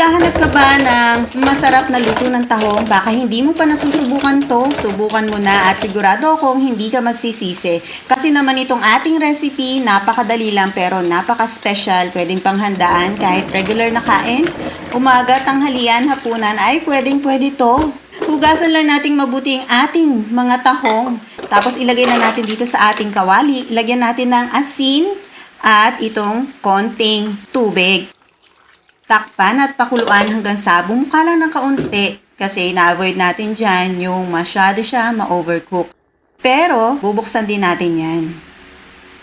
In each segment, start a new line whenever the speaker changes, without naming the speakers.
Naghahanap ka ba ng masarap na luto ng tahong? Baka hindi mo pa nasusubukan to, subukan mo na at sigurado akong hindi ka magsisisi. Kasi naman itong ating recipe, napakadali lang pero napaka-special. Pwedeng panghandaan kahit regular na kain. Umaga, tanghalian, hapunan ay pwedeng pwede to. Hugasan lang nating mabuti ang ating mga tahong. Tapos ilagay na natin dito sa ating kawali. Lagyan natin ng asin at itong konting tubig takpan at pakuluan hanggang sa bumuka lang ng kaunti kasi na-avoid natin dyan yung masyado siya ma-overcook. Pero, bubuksan din natin yan.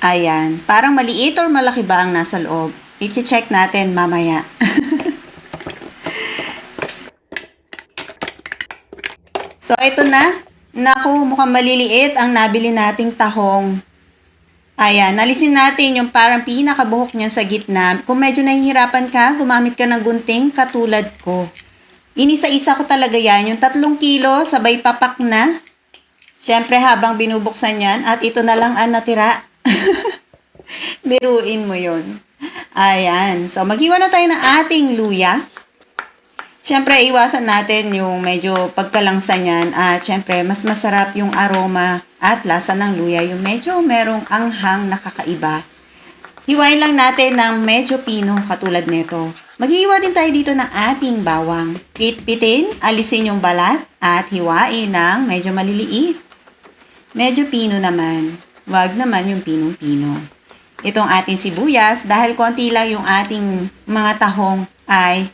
Ayan. Parang maliit or malaki ba ang nasa loob? I-check natin mamaya. so, ito na. Naku, mukhang maliliit ang nabili nating tahong. Ayan, nalisin natin yung parang pinakabuhok niya sa gitna. Kung medyo nahihirapan ka, gumamit ka ng gunting katulad ko. Inisa-isa ko talaga yan. Yung tatlong kilo, sabay papak na. Siyempre, habang binubuksan yan, at ito na lang ang natira. Biruin mo yon. Ayan. So, maghiwa na tayo ng ating luya. Siyempre, iwasan natin yung medyo pagkalangsa niyan at siyempre, mas masarap yung aroma at lasa ng luya, yung medyo merong anghang nakakaiba. Hiwain lang natin ng medyo pino katulad nito. Maghihiwa din tayo dito ng ating bawang. Pitpitin, alisin yung balat at hiwain ng medyo maliliit. Medyo pino naman. Wag naman yung pinong-pino. Itong ating sibuyas, dahil konti lang yung ating mga tahong ay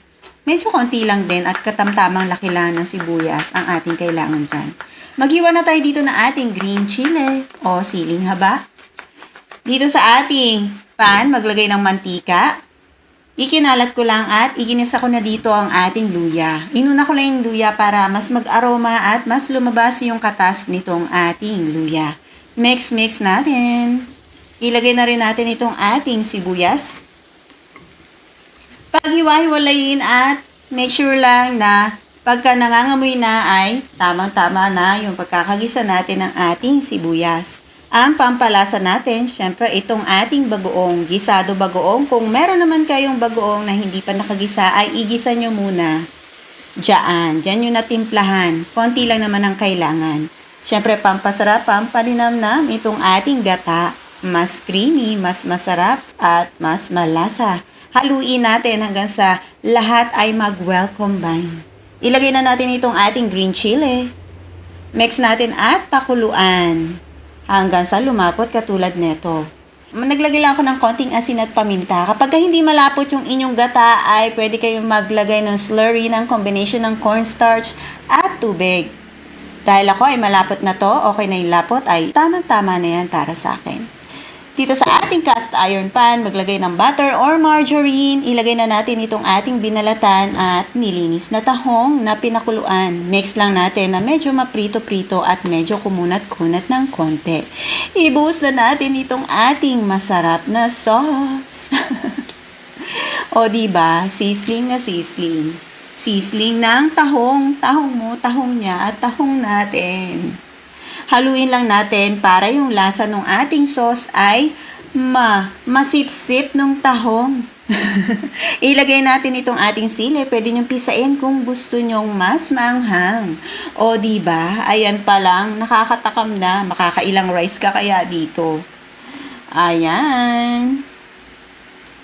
medyo konti lang din at katamtamang laki lang ng sibuyas ang ating kailangan dyan. Maghiwa na tayo dito ng ating green chile o siling haba. Dito sa ating pan, maglagay ng mantika. Ikinalat ko lang at iginisa ko na dito ang ating luya. Inuna ko lang yung luya para mas mag-aroma at mas lumabas yung katas nitong ating luya. Mix-mix natin. Ilagay na rin natin itong ating sibuyas. Paghiwa-hiwalayin at make sure lang na pagka nangangamoy na ay tamang-tama na yung pagkakagisa natin ng ating sibuyas. Ang pampalasa natin, syempre itong ating bagoong, gisado bagoong. Kung meron naman kayong bagoong na hindi pa nakagisa, ay igisa nyo muna. Diyan, diyan yung natimplahan. Konti lang naman ang kailangan. Syempre, pampasarap, pampalinamnam itong ating gata. Mas creamy, mas masarap, at mas malasa. Haluin natin hanggang sa lahat ay mag-well combine. Ilagay na natin itong ating green chili. Mix natin at pakuluan hanggang sa lumapot katulad neto. Naglagay lang ako ng konting asin at paminta. Kapag hindi malapot yung inyong gata, ay pwede kayong maglagay ng slurry ng combination ng cornstarch at tubig. Dahil ako ay malapot na to, okay na yung lapot, ay tamang-tama na yan para sa akin. Dito sa ating cast iron pan, maglagay ng butter or margarine. Ilagay na natin itong ating binalatan at nilinis na tahong na pinakuluan. Mix lang natin na medyo maprito-prito at medyo kumunat-kunat ng konti. Ibuhos na natin itong ating masarap na sauce. o di ba? Sisling na sisling. Sisling ng tahong. Tahong mo, tahong niya at tahong natin. Haluin lang natin para yung lasa ng ating sauce ay ma masipsip ng tahong. Ilagay natin itong ating sili. Pwede niyong pisain kung gusto nyong mas maanghang. O di ba? Ayan pa lang, nakakatakam na. Makakailang rice ka kaya dito. Ayan.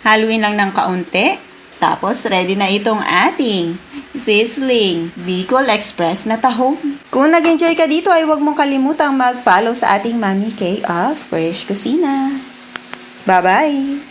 Haluin lang ng kaunti. Tapos, ready na itong ating sizzling Bicol Express na tahong. Kung nag-enjoy ka dito ay huwag mong kalimutang mag-follow sa ating Mami K of Fresh Kusina. Bye-bye!